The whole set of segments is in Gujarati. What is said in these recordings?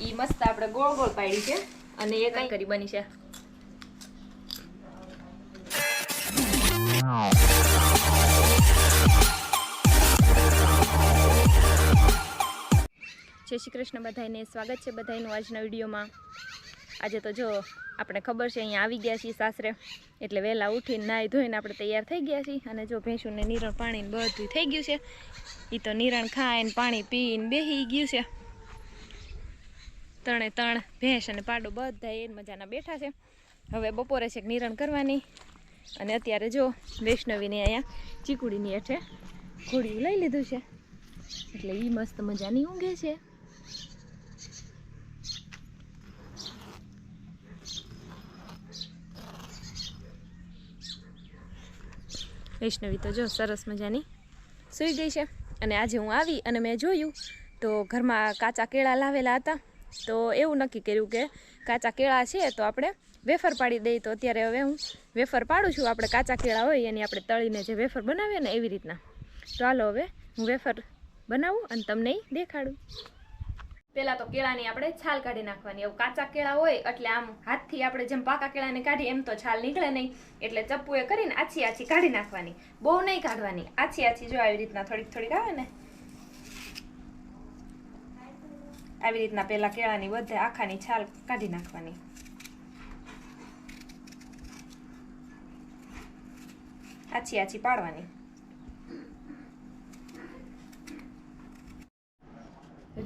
ઈ મસ્ત આપણે ગોળ ગોળ પાડી છે. અને એ કઈ કરી બની છે. જય શ્રી કૃષ્ણ બધાને સ્વાગત છે બધાનું આજના વિડીયોમાં. આજે તો જો આપણે ખબર છે, અહીંયા આવી ગયા છીએ સાસરે. એટલે વહેલા ઉઠીને નાહી ધોઈને આપણે તૈયાર થઈ ગયા છીએ. અને જો ભેંસુને નિરણ પાણીને બધું થઈ ગયું છે. એ તો નિરણ ખાઈને પાણી પીને બેસી ગયું છે. ત્રણે ત્રણ ભેંસ અને પાડો બધા એ મજાના બેઠા છે. હવે બપોરે છે નિરણ કરવાની. અને અત્યારે જો વૈષ્ણવીને અહીંયા ચીકુડીની હેઠે ઘોડિયું લઈ લીધું છે. એટલે એ મસ્ત મજાની ઊંઘે છે. વૈષ્ણવી તો જો સરસ મજાની સૂઈ ગઈ છે. અને આજે હું આવી અને મેં જોયું તો ઘરમાં કાચા કેળા લાવેલા હતા. તો એવું નક્કી કર્યું કે કાચા કેળા છે તો આપણે વેફર પાડી દઈએ. તો અત્યારે હવે હું વેફર પાડું છું. આપણે કાચા કેળા હોય એની આપણે તળીને જે વેફર બનાવીએ ને એવી રીતના. તો હાલો હવે હું વેફર બનાવું અને તમને દેખાડું. પહેલાં તો કેળાની આપણે છાલ કાઢી નાખવાની. એવું કાચા કેળા હોય એટલે આમ હાથથી આપણે જેમ પાકા કેળાને કાઢીએ એમ તો છાલ નીકળે નહીં. એટલે ચપ્પુએ કરીને આછી આછી કાઢી નાખવાની. બહુ નહીં કાઢવાની. આછી આછી જો આવી રીતના થોડીક થોડીક આવે ને. આવી રીતના પહેલાં કેળાની બધે આખાની છાલ કાઢી નાખવાની. આછી આછી પાડવાની.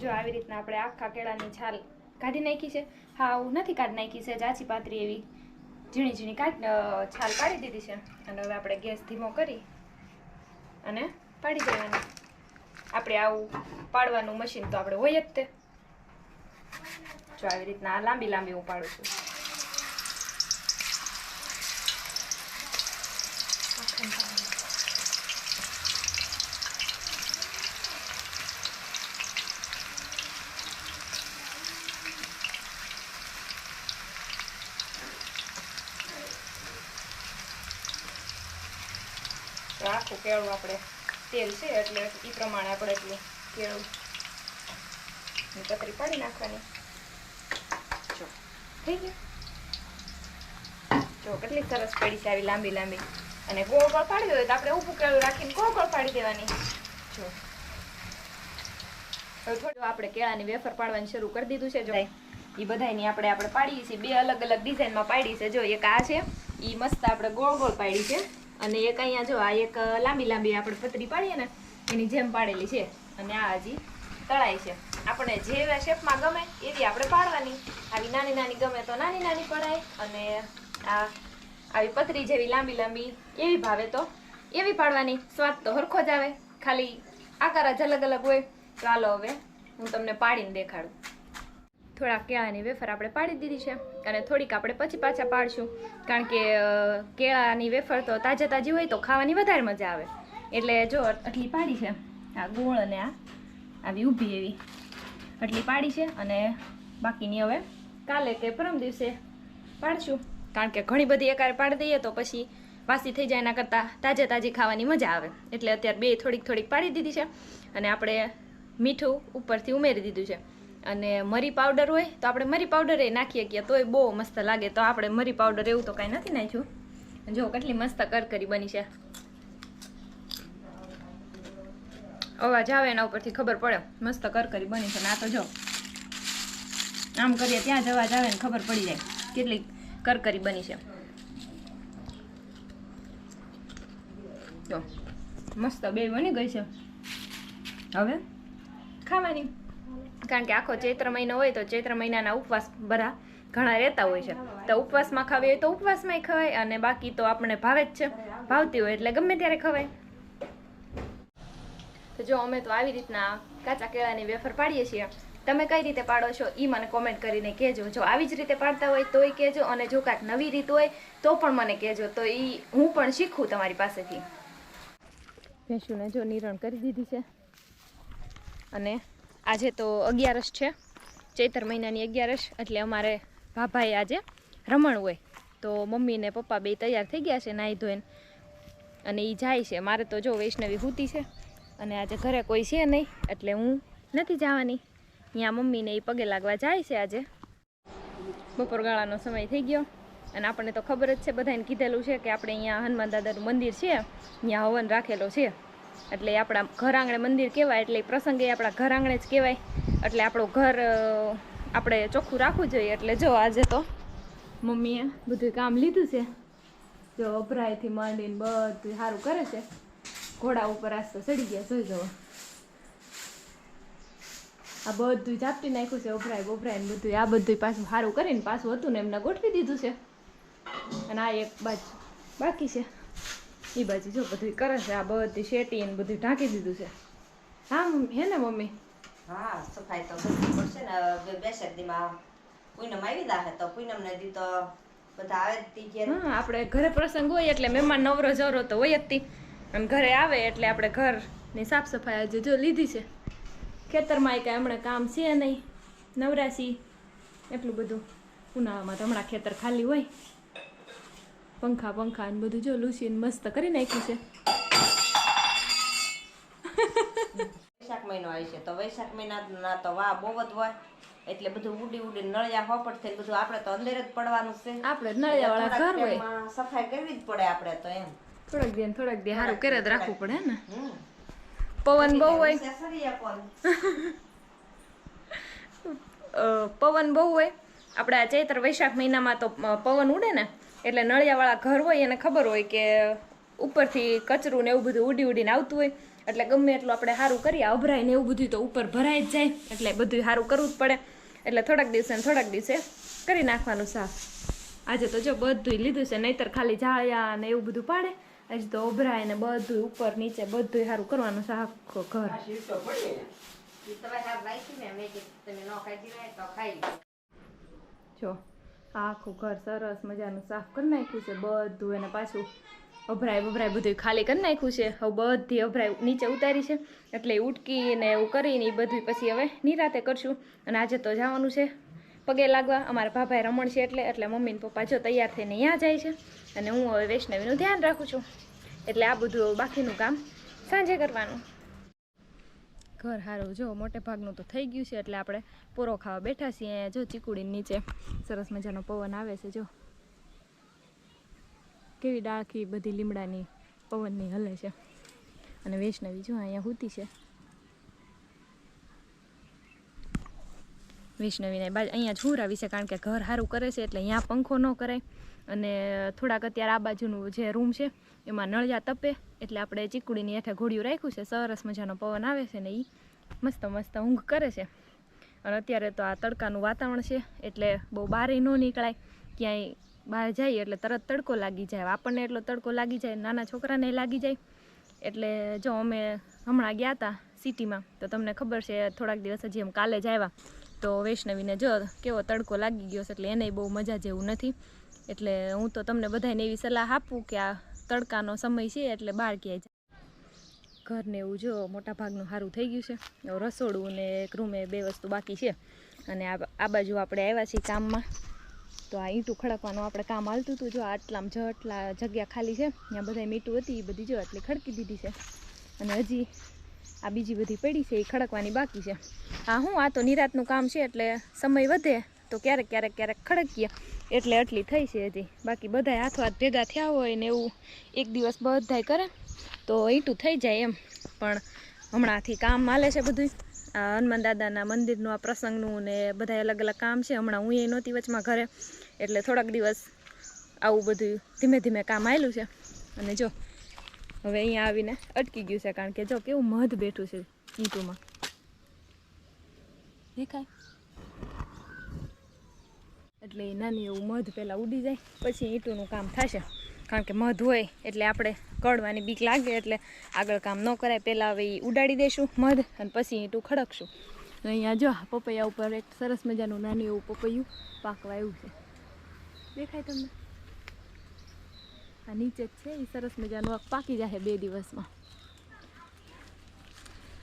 જો આવી રીતના આપણે આખા કેળાની છાલ કાઢી નાખી છે. હા હું નથી કાઢી નાખી છે જાચી પાતરી એવી ઝીણી ઝીણી કાઢ છાલ કાઢી દીધી છે. અને હવે આપણે ગેસ ધીમો કરી અને પાડી દેવાની. આપણે આવું પાડવાનું મશીન તો આપણે હોય જ તે. જો આવી રીતના લાંબી લાંબી હું પાડું છું. તો આખું કેળું આપણે તેલ છે એટલે એ પ્રમાણે આપણે એટલું કેળું કતરી પાડી નાખવાની. થઈ ગયું? જો કેટલી સરસ પડી છે આવી લાંબી લાંબી. અને ગોળ પાડી દો તો આપણે ઊભું કેળું રાખીને ગોળ ગોળ પાડી દેવાની. જો. હવે થોડું આપણે કેળાની વેફર પાડવાની શરૂ કરી દીધું છે જો. એ બધાની આપણે આપણે પાડીએ છીએ. બે અલગ અલગ ડિઝાઇનમાં પાડી છે જો. એક આ છે એ મસ્ત આપણે ગોળ ગોળ પાડી છે. અને એક અહીંયા જો આ એક લાંબી લાંબી આપણે પતરી પાડીએ ને એની જેમ પાડેલી છે. અને આ હજી તળાય છે. આપણે જે શેપમાં ગમે એવી આપણે પાડવાની. આવી નાની નાની ગમે તો નાની નાની પડાય અને આ આવી પતરી જેવી લાંબી લાંબી એવી ભાવે તો એવી પાડવાની. સ્વાદ તો હરખો જ આવે. ખાલી આકાર જ અલગ અલગ હોય. હાલો હવે હું તમને પાડીને દેખાડું. થોડાક કેળાની વેફર આપણે પાડી દીધી છે અને થોડીક આપણે પછી પાછા પાડશું. કારણ કે કેળાની વેફર તો તાજા તાજી હોય તો ખાવાની વધારે મજા આવે. એટલે જો, આટલી પાડી છે. આ ગોળ અને આ આવી ઊભી એવી. આટલી પાડી છે અને બાકીની હવે કાલે કે પરમ દિવસે પાડશું. કારણ કે ઘણી બધી એકારે પાડી દઈએ તો પછી વાસી થઈ જાય એના કરતાં તાજે તાજી ખાવાની મજા આવે. એટલે અત્યારે બે થોડીક થોડીક પાડી દીધી છે અને આપણે મીઠું ઉપરથી ઉમેરી દીધું છે. અને મરી પાવડર હોય તો આપણે મરી પાવડર એ નાખીએ કે તોય બહુ મસ્ત લાગે. તો આપણે મરી પાવડર એવું તો કાંઈ નથી નાખ્યું. જો કેટલી મસ્ત કરકરી બની છે. અવાજ આવે એના ઉપરથી ખબર પડે. મસ્ત કરકરી બની છે ને તો જો. આમ કરીએ ત્યાં જ અવાજ આવે ને ખબર પડી જાય કેટલી કરકરી બની છે. જો, મસ્ત બે બની ગઈ છે. હવે? ખાવાની. કારણ કે આખો ચૈત્ર મહિનો હોય તો ચૈત્ર મહિનાના ઉપવાસ બધા ઘણા રહેતા હોય છે. તો ઉપવાસમાં ખાવી હોય તો ઉપવાસમાંય ખવાય અને બાકી તો આપણે ભાવે જ છે. ભાવતી હોય એટલે ગમે ત્યારે ખવાય. તો જો અમે તો આવી રીતના કાચા કેળાની વેફર પાડીએ છીએ, તમે કઈ રીતે પાડો છો એ મને કોમેન્ટ કરીને કહેજો. જો આવી જ રીતે પાડતા હોય તોય કહેજો અને જો કાંઈક નવી રીત હોય તો પણ મને કહેજો. તો એ હું પણ શીખું તમારી પાસેથી. ભેંસુને જો નિરણ કરી દીધી છે અને આજે તો અગિયારસ છે, ચૈતર મહિનાની અગિયારસ, એટલે અમારે ભાભાએ આજે રમણ હોય. તો મમ્મી ને પપ્પા બે તૈયાર થઈ ગયા છે નાહી ધોઈને અને એ જાય છે. મારે તો જો વૈષ્ણવી હૂતી છે. અને આજે ઘરે કોઈ છે નહીં, એટલે હું નથી જવાની. અહીંયા મમ્મીને એ પગે લાગવા જાય છે આજે. બપોર ગાળાનો સમય થઈ ગયો અને આપણને તો ખબર જ છે બધાને કીધેલું છે કે આપણે અહીંયા હનુમાન દાદાનું મંદિર છે અહીંયા હવન રાખેલો છે. એટલે આપણા ઘર આંગણે મંદિર કહેવાય, એટલે એ પ્રસંગે આપણા ઘર આંગણે જ કહેવાય. એટલે આપણું ઘર આપણે ચોખ્ખું રાખવું જોઈએ, એટલે જો આજે તો મમ્મીએ બધું કામ લીધું છે. જો અભરાયથી માંડીને બધું સારું કરે છે. ઘોડા ઉપર આજ તો ચડી ગયા જોઈ જવો. આ બધું ઝાપટી નાખ્યું છે ઉભરાય ઉભરાય ને બધું આ બધું પાછું સારું કરીને પાછું હતું ને એમને ગોઠવી દીધું છે. અને આ એક બાજુ બાકી છે. એ બાજુ જો બધું કરે છે આ બધી શેટી ને બધું ઢાંકી દીધું છે. હા મમ્મી હે ને મમ્મી? હા સફાઈ તો કરવી પડશે ને. હવે બેસેક દીમાં પૂનમ આવી દાહે તો પૂનમ ને દી તો બધા આવે જ ઘેર. હા આપણે ઘરે પ્રસંગ હોય એટલે મહેમાન નવરો જવરો તો હોય જ તી. અને ઘરે આવે એટલે આપણે ઘરની સાફ સફાઈ આજે જો લીધી છે. ખેતરમાં કાંઈ હમણાં કામ છે નહીં નવરાશી એટલું બધું. ઉનાળામાં તો હમણાં ખેતર ખાલી હોય. પંખા પંખા ને બધું જો લૂસીને મસ્ત કરી નાખ્યું છે. વૈશાખ મહિનો આવી છે તો વૈશાખ મહિના તો વાહ બહુ જ હોય. એટલે બધું ઉડી ઉડી નળિયા હોપટ થઈ બધું આપણે તો અંદર જ પડવાનું છે. આપણે નળિયાવાળા ઘર હોય. સફાઈ કરવી જ પડે આપણે તો એમ. થોડાક દે થોડાક દે સારું કરે જ રાખવું પડે ને? પવન બહુ હોય. પવન બહુ હોય. આપણે આ ચૈત્ર વૈશાખ મહિનામાં તો પવન ઉડે ને એટલે નળિયાવાળા ઘર હોય એને ખબર હોય કે ઉપરથી કચરું ને એવું બધું ઉડી ઉડીને આવતું હોય. એટલે ગમે એટલું આપણે સારું કરીએ અભરાય ને એવું બધું તો ઉપર ભરાઈ જ જાય. એટલે બધું સારું કરવું જ પડે. એટલે થોડાક દિવસે ને થોડાક દિવસે કરી નાખવાનું સાફ. આજે તો જો બધું લીધું છે નહીતર ખાલી જાળિયા ને એવું બધું પાડે. આજે તો અભરાય ને બધું ઉપર નીચે બધું સારું કરવાનું છે આખો ઘર. જો આખું ઘર સરસ મજાનું સાફ કરી નાખ્યું છે બધું એને પાછું અભરાય બભરાય બધું ખાલી કરી નાખ્યું છે. હવે બધી અભરાય નીચે ઉતારી છે એટલે એ ઉટકી ને એવું કરીને એ બધું પછી હવે નિરાતે કરશું. અને આજે તો જવાનું છે પગે લાગવા અમારા ભાભાએ રમણ છે એટલે એટલે મમ્મી પપ્પા જો તૈયાર થઈને અહીંયા જાય છે. અને હું હવે વૈષ્ણવીનું ધ્યાન રાખું છું. એટલે આ બધું બાકીનું કામ સાંજે કરવાનું. ઘર સારું જો, મોટે ભાગનું તો થઈ ગયું છે, એટલે આપણે પોરો ખાવા બેઠા છીએ. અહીંયા જો ચીકુડી નીચે સરસ મજાનો પવન આવે છે, જો. કેવી ડાળખી બધી લીમડાની પવનની હલે છે. અને વૈષ્ણવી જો અહીંયા હુતી છે. વૈષ્ણવીને બાજુ અહીંયા જ હુરા છે કારણ કે ઘર સારું કરે છે, એટલે અહીંયા પંખો ન કરાય. અને થોડાક અત્યારે આ બાજુનું જે રૂમ છે, એમાં નળિયા તપે, એટલે આપણે ચીકુડીની હેઠે ઘોડિયું રાખ્યું છે, સરસ મજાનો પવન આવે છે ને એ મસ્ત મસ્ત ઊંઘ કરે છે. અને અત્યારે તો આ તડકાનું વાતાવરણ છે, એટલે બહુ બહારે ન નીકળાય. ક્યાંય બહાર જઈએ એટલે તરત તડકો લાગી જાય. આપણને એટલો તડકો લાગી જાય, નાના છોકરાને લાગી જાય. એટલે જો અમે હમણાં ગયા હતા સિટીમાં, તો તમને ખબર છે, થોડાક દિવસ હજી એમ કાલે જ આવ્યા. તો વૈષ્ણવીને જો કેવો તડકો લાગી ગયો છે એટલે એને બહુ મજા જેવું નથી. એટલે હું તો તમને બધાને એવી સલાહ આપું કે આ તડકાનો સમય છે એટલે બહાર ક્યાંય ઘરને એવું જો મોટા ભાગનું સારું થઈ ગયું છે. રસોડું ને એક રૂમે બે વસ્તુ બાકી છે. અને આ બાજુ આપણે આવ્યા છીએ કામમાં. તો આ ઈંટું ખડકવાનું આપણે કામ હાલતું હતું. જો આટલામાં આટલા જગ્યા ખાલી છે. ત્યાં બધા મીઠું હતી, એ બધી જો આટલી ખડકી દીધી છે. અને હજી આ બીજી બધી પડી છે, એ ખડકવાની બાકી છે. હા, હું આ તો નિરાતનું કામ છે, એટલે સમય વધે તો ક્યારેક ક્યારેક ક્યારેક ખડકીએ. એટલે આટલી થઈ છે હજી. બાકી બધાય હાથો હાથ ભેગા થયા હોય ને એવું એક દિવસ બધાય કરે, તો ઈટું થઈ જાય એમ. પણ હમણાંથી કામ માલે છે બધું આ હનુમાન દાદાના મંદિરનું, આ પ્રસંગનું ને બધા અલગ અલગ કામ છે. હમણાં હું એ નહોતી વચમાં ઘરે. એટલે થોડાક દિવસ આવું બધું ધીમે ધીમે કામ આવેલું છે. અને જો હવે અહીંયા આવીને અટકી ગયું છે, કારણ કે જો કેવું મધ બેઠું છે ઈંટુમાં. દેખાય? એટલે એ નાની એવું મધ પહેલાં ઉડી જાય, પછી ઈંટુનું કામ થશે. કારણ કે મધ હોય એટલે આપણે કડવાની બીક લાગે, એટલે આગળ કામ ન કરાય. પહેલાં હવે એ ઉડાડી દઈશું મધ અને પછી ઈંટું ખડકશું. અહીંયા જો પપૈયા ઉપર એક સરસ મજાનું નાનું એવું પપૈયું પાકવા આવ્યું છે. દેખાય તમને? આ નીચે જ છે એ સરસ મજાનું આ પાકી જશે બે દિવસમાં.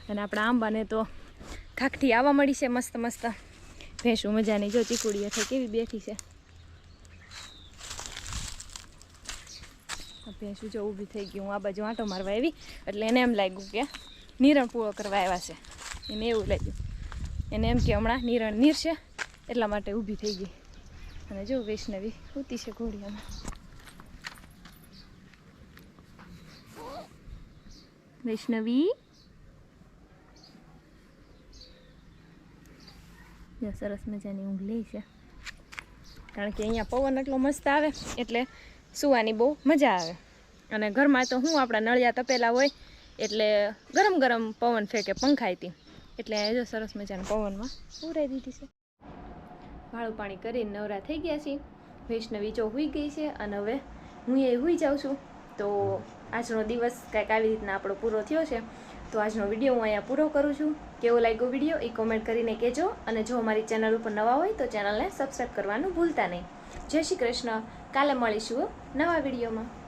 અને આપણા આંબાને તો ખાખટી આવવા મળી છે મસ્ત મસ્ત. ભેંસું મજાની, જો ચીકુડી હેઠળ કેવી બેઠી છે. ભેંસું જો ઊભી થઈ ગઈ હું આ બાજુ આંટો મારવા આવી, એટલે એને એમ લાગ્યું કે નિરણ પૂરો કરવા આવ્યા છે. એને એવું લાગ્યું. એને એમ કે હમણાં નિરણ નીરશે, એટલા માટે ઊભી થઈ ગઈ. અને જો વૈષ્ણવી, ઉતી છે ઘોડિયામાં. વૈષ્ણવી સરસ મજાની ઊંઘ લે છે કારણ કે અહીંયા પવન એટલો મસ્ત આવે એટલે સુવાની બહુ મજા આવે અને ઘરમાં તો હું આપણા નળિયા તપેલા હોય એટલે ગરમ ગરમ પવન ફેંકે પંખાયથી એટલે જો સરસ મજાના પવનમાં ઉરાઈ દીધી છે ભાડું પાણી કરીને નવરા થઈ ગયા છીએ વૈષ્ણવી જો હુઈ ગઈ છે અને હવે હું એ હુઈ જાઉં છું તો આજનો દિવસ કંઈક આવી રીતના આપણો પૂરો થયો છે. તો આજનો વીડિયો હું અહીંયા પૂરો કરું છું. કેવો લાગ્યો વીડિયો એ કોમેન્ટ કરીને કહેજો. અને જો અમારી ચેનલ ઉપર નવા હોય તો ચેનલને સબસ્ક્રાઈબ કરવાનું ભૂલતા નહીં. જય શ્રી કૃષ્ણ. કાલે મળીશું નવા વિડીયોમાં.